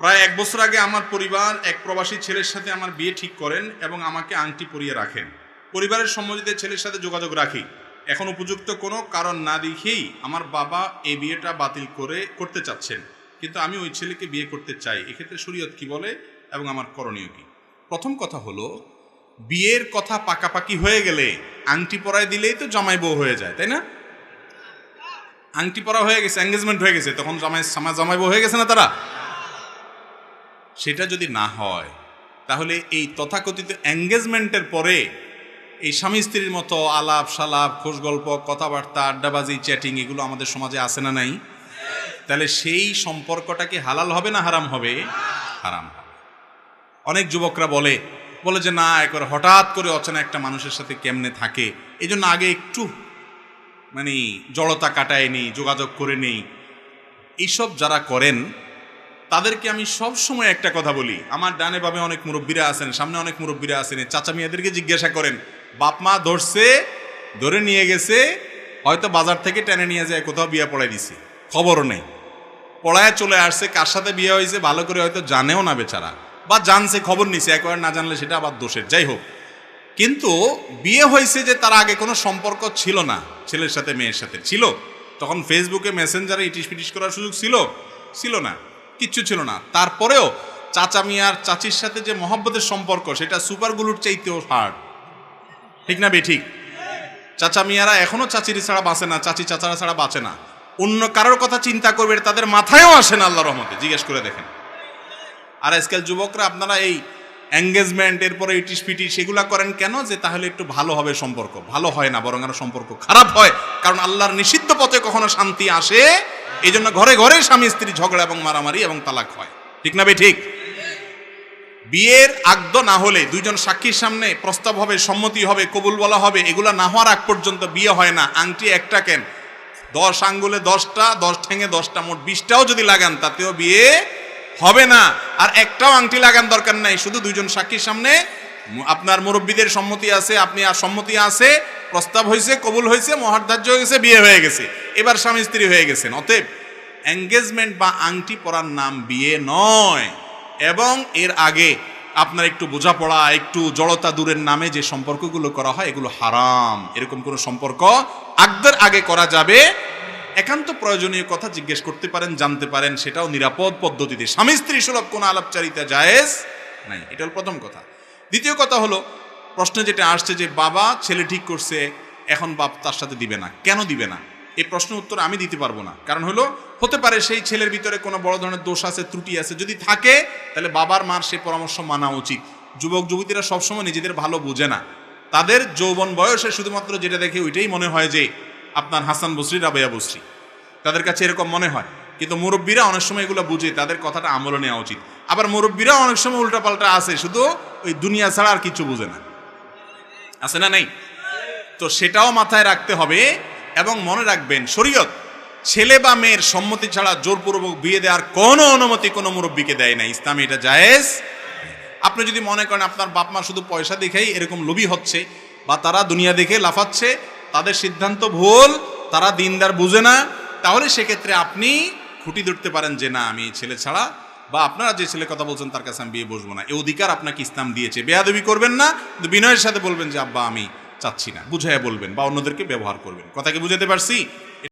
প্রায় এক বছর আগে আমার পরিবার এক প্রবাসী ছেলের সাথে আমার বিয়ে ঠিক করেন এবং আমাকে আংটি পরিয়ে রাখেন। পরিবারের সম্মতিতে ছেলের সাথে যোগাযোগ রাখি। এখন উপযুক্ত কোনো কারণ না দেখেই আমার বাবা এই বিয়েটা বাতিল করে করতে চাচ্ছেন। কিন্তু আমি ওই ছেলেকে বিয়ে করতে চাই। এক্ষেত্রে শরীয়ত কি বলে এবং আমার করণীয় কি? প্রথম কথা হলো, বিয়ের কথা পাকাপাকি হয়ে গেলে আংটি পরায় দিলেই তো জামাই বউ হয়ে যায়, তাই না? আংটি পরা হয়ে গেছে এঙ্গেজমেন্ট হয়ে গেছে, তখন জামাই জামাই বউ হয়ে গেছে না তারা? সেটা যদি না হয়, তাহলে এই তথাকথিত এঙ্গেজমেন্টের পরে এই স্বামী স্ত্রীর মতো আলাপ সালাপ, খোশ গল্প, কথাবার্তা, আড্ডাবাজি, চ্যাটিং এগুলো আমাদের সমাজে আসে না নাই? তাহলে সেই সম্পর্কটা কি হালাল হবে না হারাম হবে? হারাম হবে। অনেক যুবকরা বলে বলে যে, না, একবার হঠাৎ করে অচেনা একটা মানুষের সাথে কেমনে থাকে? এই জন্য আগে একটু মানে জড়তা কাটায় নেই, যোগাযোগ করে নেই। এইসব যারা করেন তাদেরকে আমি সব সময় একটা কথা বলি। আমার ডানে বামে অনেক মুরব্বীরা আছেন, সামনে অনেক মুরব্বীরা আছেন। চাচা মেয়েদেরকে জিজ্ঞাসা করেন, বাপ মা ধরছে, ধরে নিয়ে গেছে, হয়তো বাজার থেকে টেনে নিয়ে যায়, কোথাও বিয়ে পড়াই দিছে। খবরও নেই। পড়ায় চলে আসছে, কার সাথে বিয়ে হয়েছে, ভালো করে হয়তো জানেও না বেচারা। বা জানছে, খবর নিছে একবার না জানলে সেটা আবার দোষের। যাই হোক। কিন্তু বিয়ে হয়েছে যে তার আগে কোনো সম্পর্ক ছিল না, ছেলের সাথে, মেয়ের সাথে। ছিল। তখন ফেসবুকে মেসেঞ্জারে ইটিস পিটিস করার সুযোগ ছিল? ছিল না। কিচ্ছু ছিল না। তারপরেও চাচা মিয়ার চাচির সাথে যে মহব্বতের সম্পর্ক, সেটা সুপারগুলোর চাইতেও হার্ড ঠিক না বে, ঠিক? চাচা মিয়ারা এখনও চাচির ছাড়া বাঁচে না, চাচি চাচারা ছাড়া বাঁচে না। অন্য কারোর কথা চিন্তা করবে তাদের মাথায়ও আসে না আল্লাহ রহমতে। জিজ্ঞেস করে দেখেন। আর আজকাল যুবকরা, আপনারা এই এঙ্গেজমেন্ট এরপরে ইটিস পিটিস, সেগুলা করেন কেন? যে তাহলে একটু ভালো হবে সম্পর্ক। ভালো হয় না, বরং আরও সম্পর্ক খারাপ হয়। কারণ আল্লাহর নিষিদ্ধ পথে কখনো শান্তি আসে এই জন্য ঘরে ঘরে স্বামী স্ত্রী ঝগড়া এবং মারামারি এবং তালাক হয়। ঠিক না বে ঠিক? বিয়ের আগদ না হলে দুইজন সাক্ষীর সামনে প্রস্তাব হবে, সম্মতি হবে, কবুল বলা হবে, এগুলা না হওয়ার আগ পর্যন্ত বিয়ে হয় না। আংটি একটা কেন? দশ আঙ্গুলে দশটা, দশ ঠেঙে দশটা, মোট বিশটাও যদি লাগান, তাতেও বিয়ে হবে না। আর একটাও আংটি লাগান দরকার নাই, শুধু দুইজন সাক্ষীর সামনে। আপনার মুরব্বীদের সম্মতি আছে, আপনি আর সম্মতি আছে প্রস্তাব হয়েছে কবুল হয়েছে মহার্ধার্য হয়ে গেছে, বিয়ে হয়ে গেছে। এবার স্বামী স্ত্রী হয়ে গেছেন, অতএব এঙ্গেজমেন্ট বা আংটি পরার নাম বিয়ে নয়। এবং এর আগে আপনার একটু বোঝাপড়া, একটু জড়তা দূরের নামে যে সম্পর্কগুলো করা হয়, এগুলো হারাম। এরকম কোনো সম্পর্ক আগদের আগে করা যাবে। একান্ত প্রয়োজনীয় কথা জিজ্ঞেস করতে পারেন, জানতে পারেন, সেটাও নিরাপদ পদ্ধতিতে। স্বামী স্ত্রী সুলভ কোনো আলাপচারিতা জায়েজ নাই। এটা হল প্রথম কথা। দ্বিতীয় কথা হলো প্রশ্ন যেটা আসছে যে বাবা, ছেলে ঠিক করছে, এখন বাপ তার সাথে দিবে না। কেন দিবে না? এই প্রশ্নের উত্তর আমি দিতে পারব না। কারণ হলো, হতে পারে সেই ছেলের ভিতরে কোনো বড় ধরনের দোষ আছে, ত্রুটি আছে। যদি থাকে, তাহলে বাবার মার সেই পরামর্শ মানা উচিত। যুবক, যুবতীরা সবসময় নিজেদের ভালো বোঝে না। তাদের যৌবন বয়সে শুধুমাত্র যেটা দেখে ওইটাই মনে হয় যে, আপনার হাসান বসরি, রাবেয়া বসরি। তাদের কাছে এরকম মনে হয়। কিন্তু মুরব্বীরা অনেক সময় এগুলো বুঝে, তাদের কথাটা আমলে নেওয়া উচিত। আবার মুরব্বীরা অনেক সময় উল্টাপাল্টা আছে, শুধু ওই দুনিয়া ছাড়া আর কিছু বুঝে না। আছে না নেই? তো সেটাও মাথায় রাখতে হবে এবং মনে রাখবেন, শরীয়ত, ছেলে বা মেয়ের সম্মতি ছাড়া জোরপূর্বক বিয়ে দেওয়ার কোনো অনুমতি কোনো মুরব্বীকে দেয় না ইসলামে এটা জায়েজ? আপনি যদি মনে করেন আপনার বাপ মা শুধু পয়সা দেখেই এরকম লোভী হচ্ছে বা তারা দুনিয়া দেখে লাফাচ্ছে, তাদের সিদ্ধান্ত ভুল, তারা দিনদার বুঝে না, তাহলে সেক্ষেত্রে আপনি খুঁটি ধরতে পারেন যে না, আমি ছেলে ছাড়া বা আপনারা যে ছেলে কথা বলছেন, তার কাছে আমি বিয়ে বসবো না। এই অধিকার আপনাকে ইসলাম দিয়েছে। বেয়াদবি করবেন না, বিনয়ের সাথে বলবেন যে, আব্বা, আমি চাচ্ছি না। বুঝাইয়া বলবেন বা অন্যদেরকে ব্যবহার করবেন। কথা কি বুঝাতে পারছি?